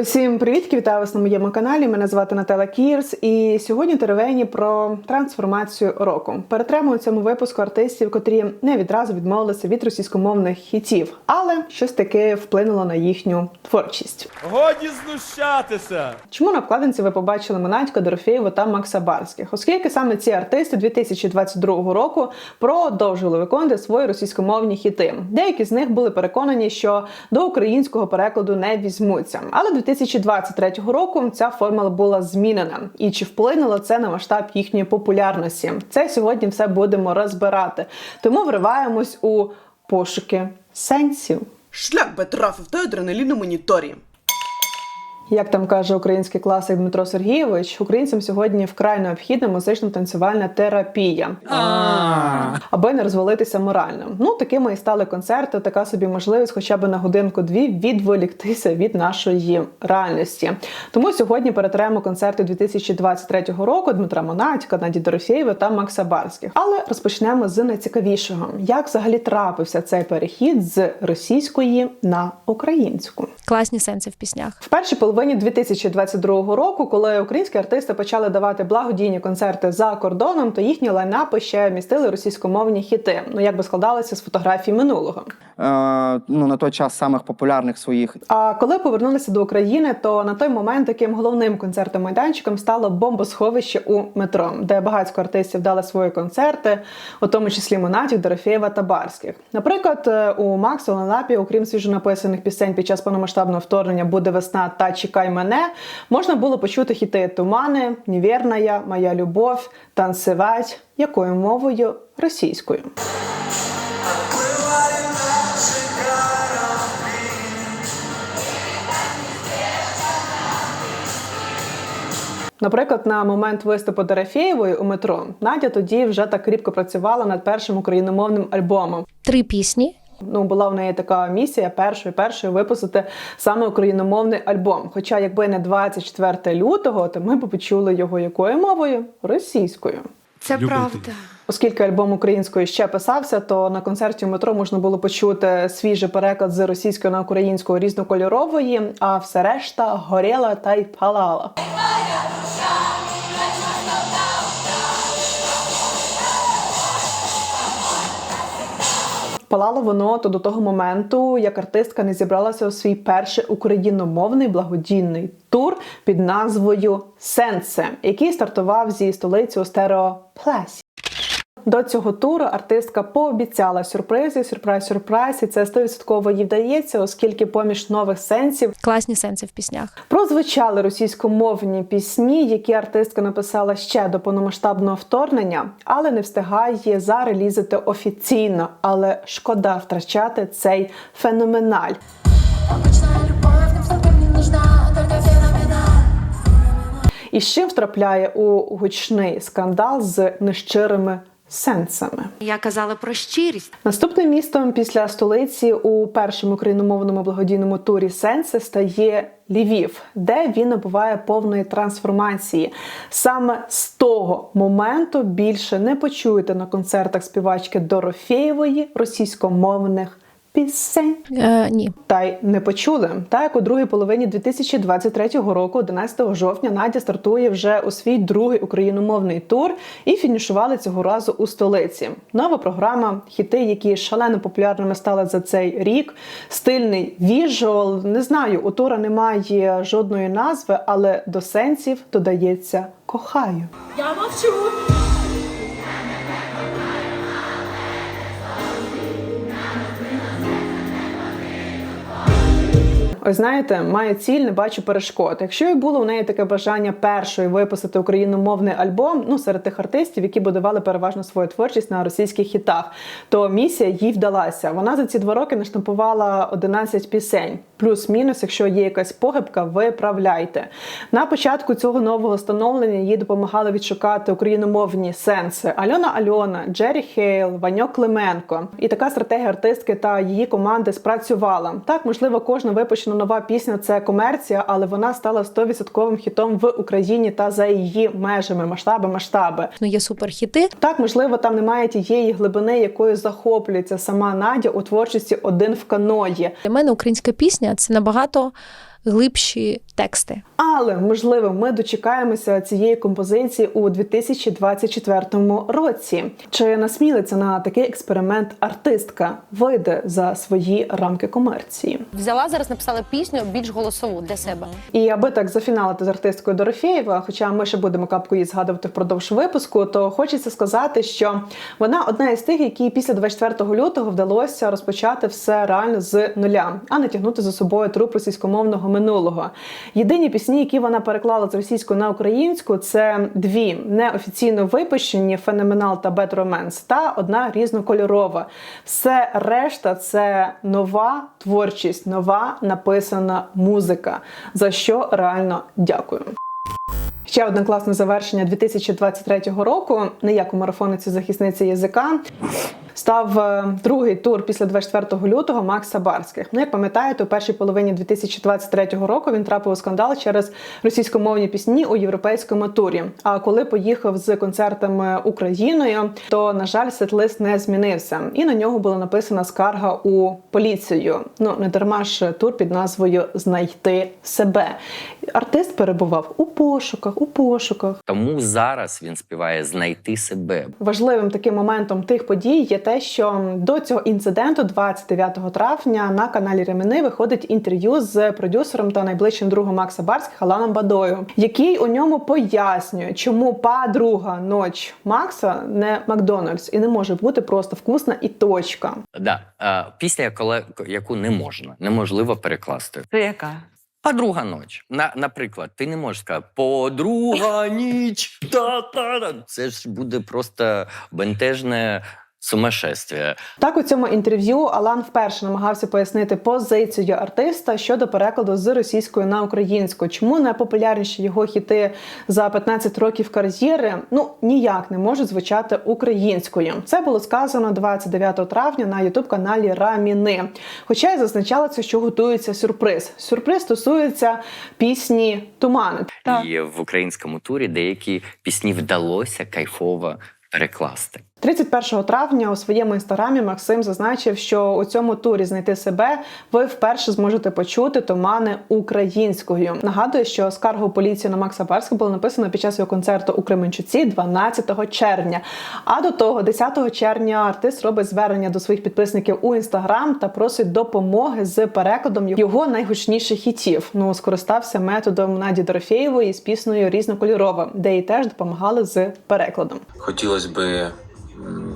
Усім привіт, вітаю вас на моєму каналі. Мене звати Наталя Кірс, і сьогодні теревені про трансформацію року. Перетремо у цьому випуску артистів, котрі не відразу відмовилися від російськомовних хітів, але щось таке вплинуло на їхню творчість. Годі знущатися! Чому на обкладинці ви побачили Монатька, Дорофєєва та Макса Барських? Оскільки саме ці артисти 2022 року продовжили виконувати свої російськомовні хіти. Деякі з них були переконані, що до українського перекладу не візьмуться. Але 2023 року ця формула була змінена. І чи вплинуло це на масштаб їхньої популярності? Це сьогодні все будемо розбирати. Тому вриваємось у пошуки сенсів. Шлях би трафив той адреналіну моніторі. Як там каже український класик Дмитро Сергійович, українцям сьогодні вкрай необхідна музично-танцювальна терапія, аби не розвалитися морально. Ну такими і стали концерти. Така собі можливість, хоча б на годинку-дві відволіктися від нашої реальності. Тому сьогодні перетремо концерти 2023 року Дмитра Монатька, Наді Дорофєєва та Макса Барських. Але розпочнемо з найцікавішого: як взагалі трапився цей перехід з російської на українську. Класні сенси в піснях. В першій половині 2022 року, коли українські артисти почали давати благодійні концерти за кордоном, то їхні лайнапи ще містили російськомовні хіти. Ну як би складалися з фотографій минулого. Е, ну, на той час самих популярних своїх. А коли повернулися до України, то на той момент таким головним концертом майданчиком стало бомбосховище у метро, де багатько артистів дали свої концерти, у тому числі Монатів, Дорофєєва та Барських. Наприклад, е, у Макса Ланапі, окрім свіжонаписаних пісень під час повномасштабного вторгнення Буде весна та Чекай мене, можна було почути хіти Тумани, Невірная, Моя любов, танцевать. Якою мовою? Російською. Наприклад, на момент виступу Дорофєєвої у метро Надя тоді вже так кріпко працювала над першим україномовним альбомом. Три пісні. Ну, була в неї така місія першою першою випустити саме україномовний альбом. Хоча, якби не 24 лютого, то ми б почули його якою мовою? Російською. Це правда. Оскільки альбом українською ще писався, то на концерті в метро можна було почути свіжий переклад з російської на українську різнокольорової, а все решта горіла та й палала. Палало воно то до того моменту, як артистка не зібралася у свій перший україномовний благодійний тур під назвою Сенсе, який стартував зі столиці у стереопласі. До цього туру артистка пообіцяла сюрпризи, сюрприз, сюрприз, і це 100% їй вдається, оскільки поміж нових сенсів Класні сенси в піснях. прозвучали російськомовні пісні, які артистка написала ще до повномасштабного вторгнення, але не встигає зарелізити офіційно. Але шкода втрачати цей феноменаль. І з чим втрапляє у гучний скандал з нещирими сенсами. Я казала про щирість. Наступним містом після столиці у першому україномовному благодійному турі Сенси стає Львів, де він набуває повної трансформації. Саме з того моменту більше не почуєте на концертах співачки Дорофєєвої російськомовних пісень. Е, ні. Та й не почули. Так як у другій половині 2023 року, 11 жовтня, Надя стартує вже у свій другий україномовний тур і фінішували цього разу у столиці. Нова програма, хіти, які шалено популярними стали за цей рік. Стильний віжуал. Не знаю, у тура немає жодної назви, але до сенсів додається кохаю. Я мовчу. Ось знаєте, має ціль, не бачу перешкод. Якщо і було у неї таке бажання першою випустити україномовний альбом, ну серед тих артистів, які будували переважно свою творчість на російських хітах, то місія їй вдалася. Вона за ці два роки наштампувала 11 пісень. Плюс-мінус, якщо є якась похибка, виправляйте. На початку цього нового становлення їй допомагали відшукати україномовні сенси Альона Альона, Джері Хейл, Ваньок Клименко. І така стратегія артистки та її команди спрацювала. Так, можливо, кожна випущена нова пісня це комерція, але вона стала 100% хітом в Україні та за її межами, масштаби, масштаби. Ну є суперхіти. Так, можливо, там немає тієї глибини, якою захоплюється сама Надя у творчості один в каної. Для мене українська пісня це набагато глибші тексти. Але можливо, ми дочекаємося цієї композиції у 2024 році. Чи насмілиться на такий експеримент артистка? Вийде за свої рамки комерції? Взяла зараз, написала пісню більш голосову для себе. І аби так зафіналити з артисткою Дорофєєва, хоча ми ще будемо капку її згадувати впродовж випуску, то хочеться сказати, що вона одна із тих, які після 24 лютого вдалося розпочати все реально з нуля, а не тягнути за собою труп російськомовного минулого. Єдині пісні, які вона переклала з російської на українську, це дві неофіційно випущені феноменал та Bad Romance та одна різнокольорова. Все решта це нова творчість, нова написана музика. За що реально дякую. Ще одне класне завершення 2023 року. Не як у марафониці захисниці язика. Став е, другий тур після 24 лютого Макса Барських. Ну, як пам'ятаєте, у першій половині 2023 року він трапив у скандал через російськомовні пісні у європейському турі. А коли поїхав з концертами Україною, то на жаль, сетлист не змінився, і на нього була написана скарга у поліцію. Ну не дарма ж тур під назвою Знайти себе. Артист перебував у пошуках, у пошуках. Тому зараз він співає знайти себе. Важливим таким моментом тих подій є те, що до цього інциденту, 29 травня, на каналі Ремени виходить інтерв'ю з продюсером та найближчим другом Макса Барських Аланом Бадою, який у ньому пояснює, чому подруга ноч Макса не Макдональдс і не може бути просто вкусна і точка. Да. А, після яколе- яку не можна, неможливо перекласти. Це яка? Подруга ніч. На, наприклад, ти не можеш сказати подруга ніч. Та-та-та. Це ж буде просто бентежне сумасшествие. Так у цьому інтерв'ю Алан вперше намагався пояснити позицію артиста щодо перекладу з російської на українську. Чому найпопулярніші його хіти за 15 років кар'єри ну ніяк не можуть звучати українською. Це було сказано 29 травня на ютуб каналі Раміни. Хоча й зазначалося, що готується сюрприз. Сюрприз стосується пісні Тумани. І в українському турі деякі пісні вдалося кайфово перекласти. 31 травня у своєму інстаграмі Максим зазначив, що у цьому турі знайти себе ви вперше зможете почути тумани українською. Нагадую, що скаргу поліції на Макса Барська було написано під час його концерту у Кременчуці 12 червня. А до того, 10 червня, артист робить звернення до своїх підписників у інстаграм та просить допомоги з перекладом його найгучніших хітів. Ну скористався методом Наді Дорофєєвої з піснею різнокольорова, де їй теж допомагали з перекладом. Хотілося би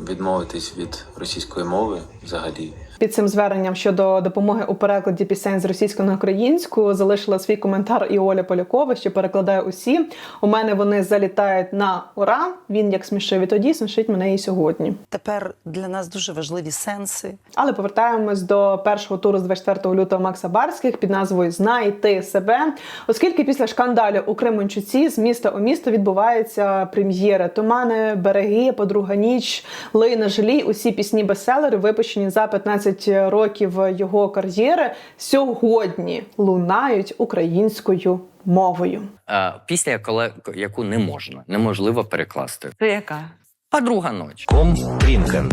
відмовитись від російської мови взагалі. Під цим зверненням щодо допомоги у перекладі пісень з російської на українську залишила свій коментар і Оля Полякова, що перекладає усі. У мене вони залітають на ура. Він як смішив і тоді, смішить мене і сьогодні. Тепер для нас дуже важливі сенси. Але повертаємось до першого туру з 24 лютого Макса Барських під назвою Знайти себе, оскільки після шкандалю у Кременчуці з міста у місто відбуваються прем'єри Тумани, береги, подруга ніч, Лий на жалій. Усі пісні бестселери випущені за 15 років його кар'єри. Сьогодні лунають українською мовою. А, після коли, яку не можна, неможливо перекласти. Це яка? Подруга ніч. Ком Трінкен.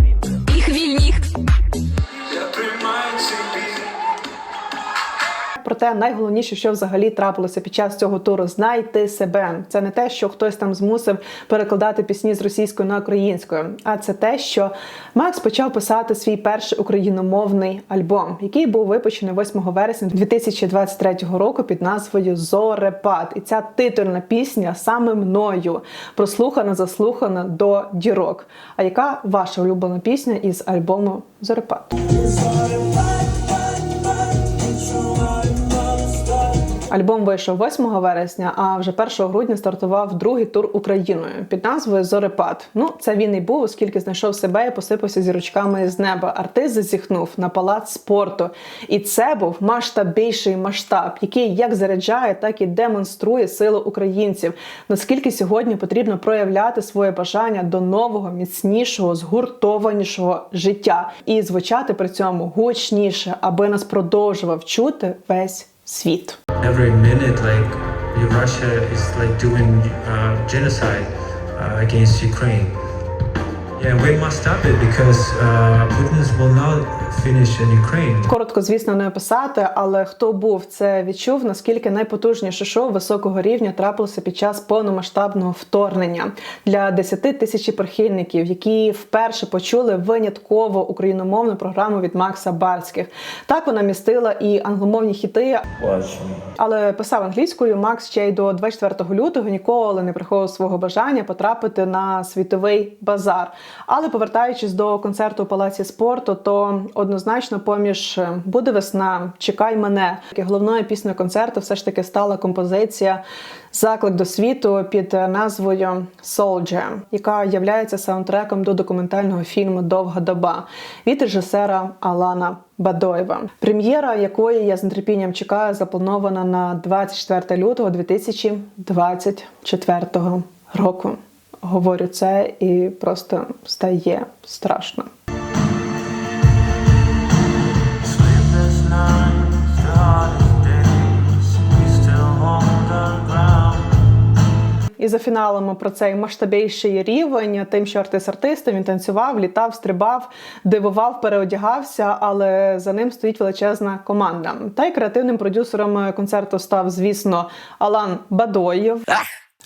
Проте найголовніше, що взагалі трапилося під час цього туру, знайти себе. Це не те, що хтось там змусив перекладати пісні з російської на українську, а це те, що Макс почав писати свій перший україномовний альбом, який був випущений 8 вересня 2023 року під назвою Зорепад. І ця титульна пісня саме мною прослухана, заслухана до дірок. А яка ваша улюблена пісня із альбому Зорепад? Альбом вийшов 8 вересня, а вже 1 грудня стартував другий тур Україною під назвою Зорепад. Ну, це він і був, оскільки знайшов себе і посипався зірочками з неба. Артист зазіхнув на палац спорту. І це був масштабніший масштаб, який як заряджає, так і демонструє силу українців. Наскільки сьогодні потрібно проявляти своє бажання до нового, міцнішого, згуртованішого життя і звучати при цьому гучніше, аби нас продовжував чути весь світ. every minute like Russia is like doing uh, genocide uh, against Ukraine. Yeah, we must stop it because uh, Putin will not finish in Ukraine. Коротко, звісно, не описати, але хто був це відчув, наскільки найпотужніше шоу високого рівня трапилося під час повномасштабного вторгнення для 10 тисяч прихильників, які вперше почули винятково україномовну програму від Макса Барських. Так вона містила і англомовні хіти, але писав англійською. Макс ще й до 24 лютого ніколи не приховував свого бажання потрапити на світовий базар. Але повертаючись до концерту у палаці спорту, то однозначно поміж е, буде весна, чекай мене. Головною піснею концерту все ж таки стала композиція Заклик до світу під назвою Soldier, яка є саундтреком до документального фільму Довга доба від режисера Алана Бадоєва, прем'єра якої я з нетерпінням чекаю, запланована на 24 лютого 2024 року. Говорю це і просто стає страшно. І за фіналами про цей масштабійший рівень, тим, що артист артистом він танцював, літав, стрибав, дивував, переодягався, але за ним стоїть величезна команда. Та й креативним продюсером концерту став, звісно, Алан Бадоєв.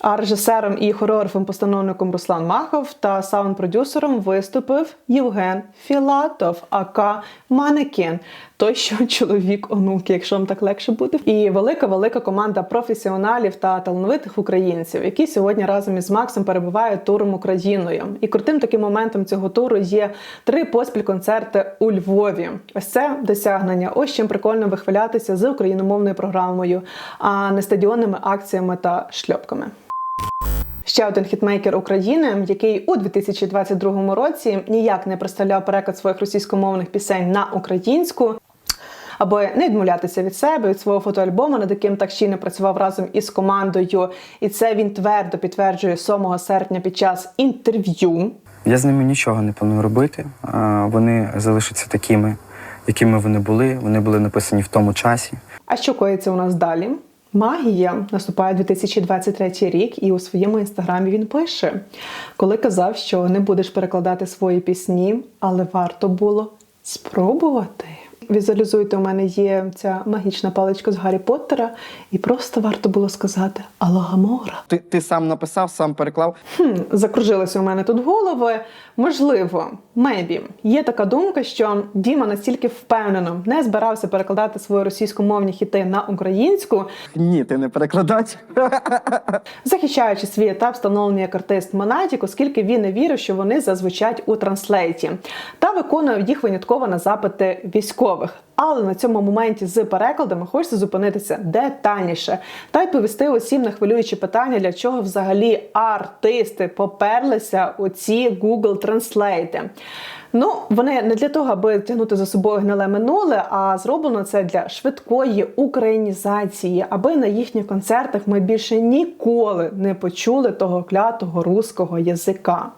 А режисером і хореографом-постановником Руслан Махов та саунд-продюсером виступив Євген Філатов, ака Манекін. Той, що чоловік онуки, якщо вам так легше буде. І велика велика команда професіоналів та талановитих українців, які сьогодні разом із Максом перебувають туром Україною. І крутим таким моментом цього туру є три поспіль концерти у Львові. Ось це досягнення. Ось чим прикольно вихвалятися з україномовною програмою, а не стадіонними акціями та шльопками. Ще один хітмейкер України, який у 2022 році ніяк не представляв переклад своїх російськомовних пісень на українську. Аби не відмовлятися від себе, від свого фотоальбому, над яким так щільно працював разом із командою, і це він твердо підтверджує 7 серпня під час інтерв'ю. Я з ними нічого не планую робити. Вони залишаться такими, якими вони були. Вони були написані в тому часі. А що коїться у нас далі? Магія наступає 2023 рік, і у своєму інстаграмі він пише, коли казав, що не будеш перекладати свої пісні, але варто було спробувати. Візуалізуйте, у мене є ця магічна паличка з Гаррі Поттера, і просто варто було сказати Алагамора. Ти, ти сам написав, сам переклав. Хм, закружилися у мене тут голови. Можливо, мебі Є така думка, що Діма настільки впевнено не збирався перекладати свої російськомовні хіти на українську, Ні, ти не перекладач. захищаючи свій етап встановлення як артист Монатік, оскільки він не вірив, що вони зазвучать у транслейті, та виконує їх винятково на запити військових. Але на цьому моменті з перекладами хочеться зупинитися детальніше та й повісти усім на хвилюючі питання, для чого взагалі артисти поперлися у ці Google Translate. Ну, вони не для того, аби тягнути за собою гниле минуле, а зроблено це для швидкої українізації, аби на їхніх концертах ми більше ніколи не почули того клятого руського язика.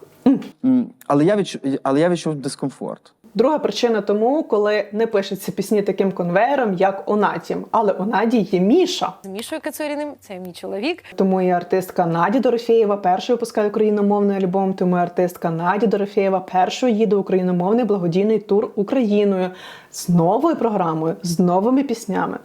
Але я відчув, але я відчув дискомфорт. Друга причина тому, коли не пишуться пісні таким конвеєром, як Онатім. Але у Наді є Міша. З Мішою Кацуріним, це мій чоловік. Тому і артистка Наді Дорофєєва першою випускає україномовний альбом. Тому і артистка Наді Дорофєєва першою їде україномовний благодійний тур Україною з новою програмою, з новими піснями.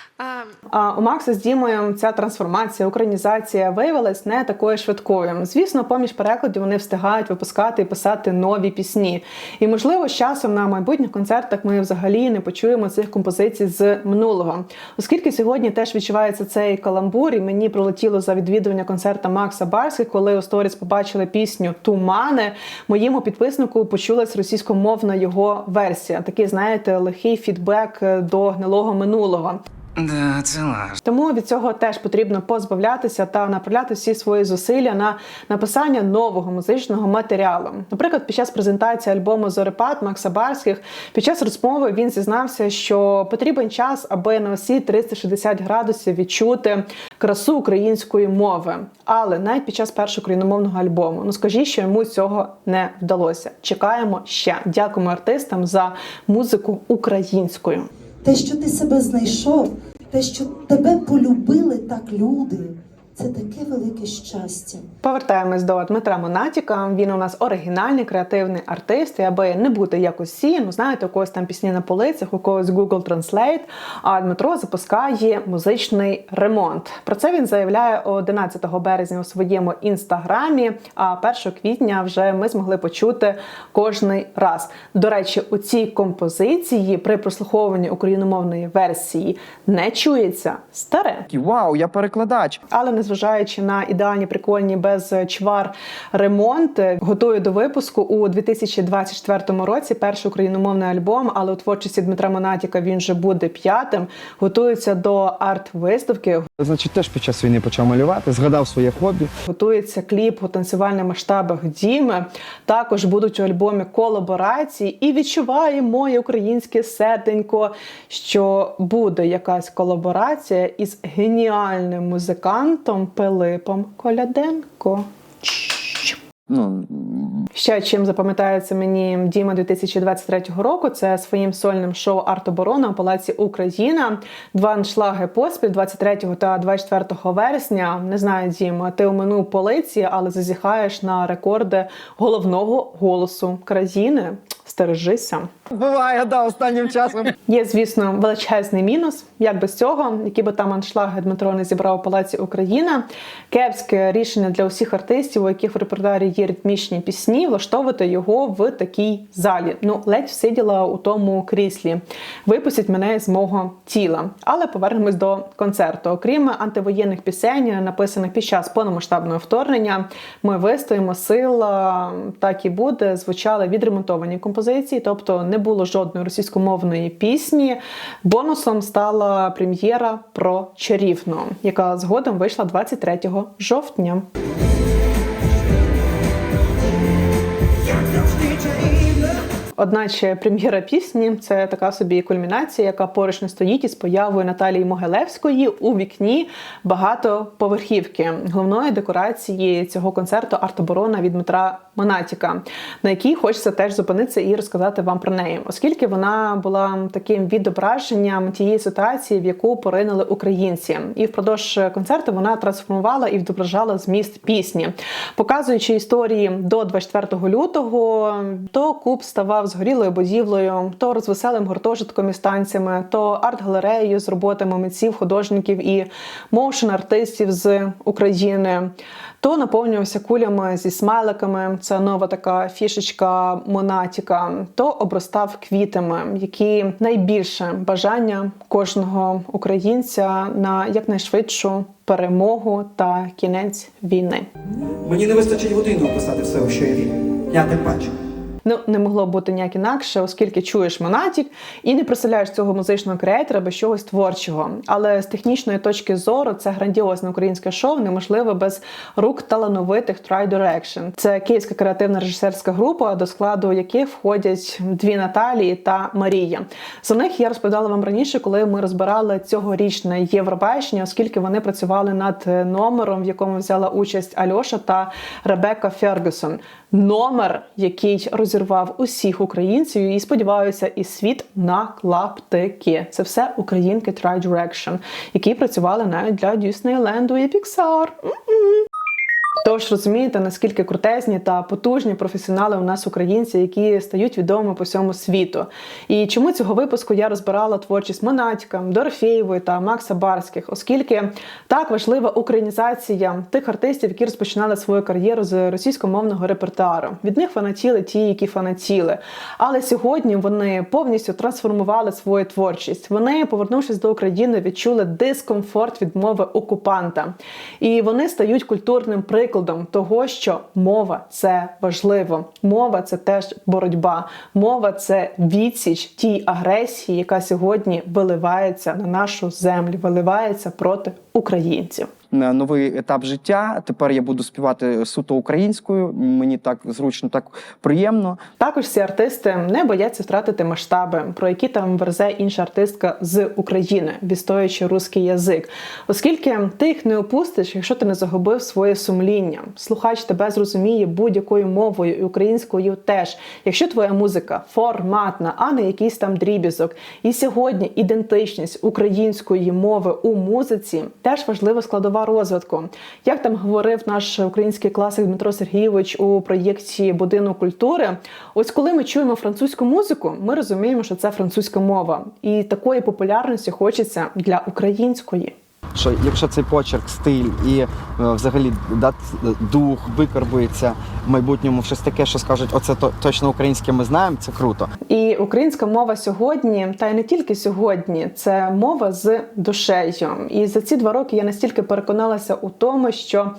А у Макса з Дімою ця трансформація, українізація виявилась не такою швидкою. Звісно, поміж перекладів вони встигають випускати і писати нові пісні. І можливо, з часом на майбутніх концертах ми взагалі не почуємо цих композицій з минулого, оскільки сьогодні теж відчувається цей каламбур, і мені прилетіло за відвідування концерта Макса Барських, коли у сторіс побачили пісню Тумани. Моєму підписнику почулась російськомовна його версія. Такий, знаєте, лихий фідбек е, до гнилого минулого. Да, це лаж. Тому від цього теж потрібно позбавлятися та направляти всі свої зусилля на написання нового музичного матеріалу. Наприклад, під час презентації альбому Зорепад Макса Барських під час розмови він зізнався, що потрібен час, аби на усі 360 градусів відчути красу української мови. Але навіть під час першого україномовного альбому, ну скажіть, що йому цього не вдалося. Чекаємо ще. Дякуємо артистам за музику українською. Те, що ти себе знайшов, те, що тебе полюбили так люди, це таке велике щастя. Повертаємось до Дмитра Монатіка. Він у нас оригінальний креативний артист. І аби не бути як усі, ну знаєте, у когось там пісні на полицях, у когось Google Translate, А Дмитро запускає музичний ремонт. Про це він заявляє 11 березня у своєму інстаграмі. А 1 квітня вже ми змогли почути кожний раз. До речі, у цій композиції при прослуховуванні україномовної версії не чується старе. Вау, я перекладач. Але незважаючи на ідеальні, прикольні без чвар ремонти, готую до випуску у 2024 році перший україномовний альбом. Але у творчості Дмитра Монатіка він вже буде п'ятим. Готується до арт-виставки, Значить, теж під час війни почав малювати, згадав своє хобі. готується кліп у танцювальних масштабах Діми. Також будуть у альбомі колаборації. І відчуває моє українське серденько, що буде якась колаборація із геніальним музикантом Пилипом Коляденко. Ну, Ще чим запам'ятається мені Діма 2023 року, це своїм сольним шоу Арт-оборона у Палаці Україна. Два аншлаги поспіль 23 та 24 вересня. Не знаю, Діма, ти оминув полиці, але зазіхаєш на рекорди головного голосу країни. Стережися. буває, да, останнім часом. Є, звісно, величезний мінус. Як без цього, які би там аншлаги Дмитро не зібрав у Палаці Україна. Кепське рішення для усіх артистів, у яких в репертуарі є ритмічні пісні, влаштовувати його в такій залі. Ну, ледь всиділа у тому кріслі. Випустіть мене з мого тіла. Але повернемось до концерту. Окрім антивоєнних пісень, написаних під час повномасштабного вторгнення, ми вистоїмо сила, так і буде. Звучали відремонтовані композиції, тобто не було жодної російськомовної пісні. Бонусом стала прем'єра про чарівну, яка згодом вийшла 23 жовтня. Одначе прем'єра пісні це така собі кульмінація, яка поруч не стоїть із появою Наталії Могилевської у вікні багатоповерхівки головної декорації цього концерту арт-оборона від Дмитра Монатіка, на якій хочеться теж зупинитися і розказати вам про неї, оскільки вона була таким відображенням тієї ситуації, в яку поринули українці, і впродовж концерту вона трансформувала і відображала зміст пісні, показуючи історії до 24 лютого, то куб ставав згорілою будівлею, то розвеселим гуртожитком і станціями, то арт-галереєю з роботами митців, художників і моушен-артистів з України. То наповнювався кулями зі смайликами. Це нова така фішечка Монатіка. То обростав квітами, які найбільше бажання кожного українця на якнайшвидшу перемогу та кінець війни. Мені не вистачить години описати все, що я вірю. Я тим паче. Ну, не могло бути ніяк інакше, оскільки чуєш Монатік і не представляєш цього музичного креатора без чогось творчого. Але з технічної точки зору це грандіозне українське шоу неможливе без рук талановитих Try Direction. Це київська креативна режисерська група, до складу яких входять дві Наталії та Марія. За них я розповідала вам раніше, коли ми розбирали цьогорічне Євробачення, оскільки вони працювали над номером, в якому взяла участь Альоша та Ребекка Фергюсон. Номер, який розірвав усіх українців, і сподіваюся, і світ на клаптики. Це все українки Tri Direction, які працювали навіть для Діснейленду і Pixar. Тож розумієте, наскільки крутезні та потужні професіонали у нас українці, які стають відомими по всьому світу. І чому цього випуску я розбирала творчість Монатіка, Дорофєєвої та Макса Барських, оскільки так важлива українізація тих артистів, які розпочинали свою кар'єру з російськомовного репертуару. Від них фанатіли ті, які фанатіли. Але сьогодні вони повністю трансформували свою творчість. Вони, повернувшись до України, відчули дискомфорт від мови окупанта, і вони стають культурним прикладом того, що мова це важливо. Мова це теж боротьба. Мова це відсіч тій агресії, яка сьогодні виливається на нашу землю, виливається проти українців. Новий етап життя. Тепер я буду співати суто українською. Мені так зручно, так приємно. Також ці артисти не бояться втратити масштаби, про які там верзе інша артистка з України, відстоюючи русський язик. Оскільки ти їх не опустиш, якщо ти не загубив своє сумління. Слухач тебе зрозуміє будь-якою мовою і українською теж. Якщо твоя музика форматна, а не якийсь там дрібізок. І сьогодні ідентичність української мови у музиці теж важлива складова складова розвитку. Як там говорив наш український класик Дмитро Сергійович у проєкті Будинок культури, ось коли ми чуємо французьку музику, ми розуміємо, що це французька мова, і такої популярності хочеться для української. Що якщо цей почерк, стиль і е, взагалі дух викарбується в майбутньому щось таке, що скажуть, оце точно українське ми знаємо, це круто. І українська мова сьогодні, та й не тільки сьогодні, це мова з душею. І за ці два роки я настільки переконалася у тому, що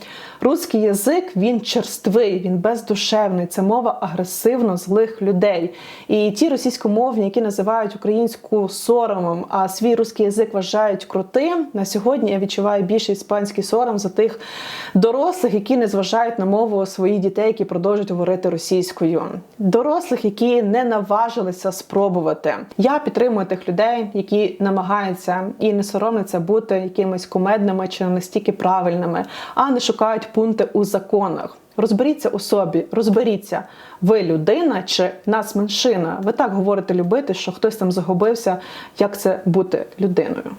русський язик він черствий, він бездушевний. Це мова агресивно злих людей. І ті російськомовні, які називають українську соромом, а свій русський язик вважають крутим. На сьогодні я відчуваю більше іспанський сором за тих дорослих, які не зважають на мову своїх дітей, які продовжують говорити російською. Дорослих, які не наважилися спробувати. Я підтримую тих людей, які намагаються і не соромляться бути якимись кумедними чи настільки правильними, а не шукають пункти у законах. Розберіться у собі, розберіться, ви людина чи нас меншина. Ви так говорите любити, що хтось там загубився, як це бути людиною.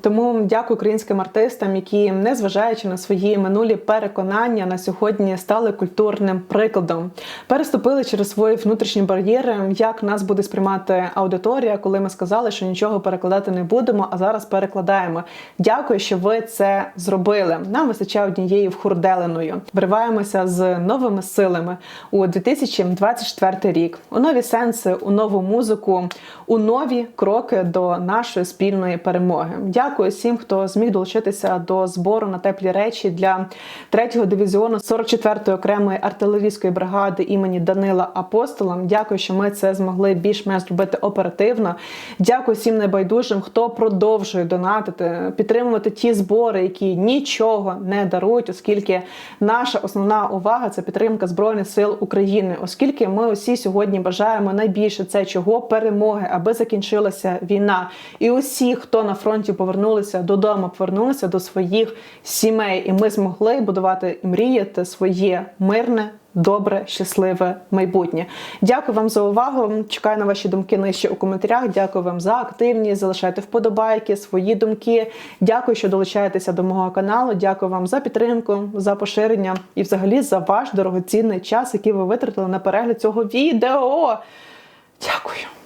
Тому дякую українським артистам, які, незважаючи на свої минулі переконання, на сьогодні стали культурним прикладом. Переступили через свої внутрішні бар'єри, як нас буде сприймати аудиторія, коли ми сказали, що нічого перекладати не будемо, а зараз перекладаємо. Дякую, що ви це зробили. Нам вистачає однієї вхурделеною. Вриваємося з новими силами у 2024 рік. У нові сенси, у нову музику, у нові кроки до нашої спільної перемоги. Дякую всім, хто зміг долучитися до збору на теплі речі для 3-го дивізіону 44-ї окремої артилерійської бригади імені Данила Апостола. Дякую, що ми це змогли більш-менш зробити оперативно. Дякую всім небайдужим, хто продовжує донатити, підтримувати ті збори, які нічого не дарують, оскільки наша основна увага це підтримка збройних сил України, оскільки ми усі сьогодні бажаємо найбільше це чого перемоги, аби закінчилася війна, і усі, хто на фронті повернулися додому, повернулися до своїх сімей, і ми змогли будувати і мріяти своє мирне. Добре, щасливе майбутнє. Дякую вам за увагу. Чекаю на ваші думки нижче у коментарях. Дякую вам за активність. Залишайте вподобайки, свої думки. Дякую, що долучаєтеся до мого каналу. Дякую вам за підтримку, за поширення і, взагалі, за ваш дорогоцінний час, який ви витратили на перегляд цього відео. Дякую.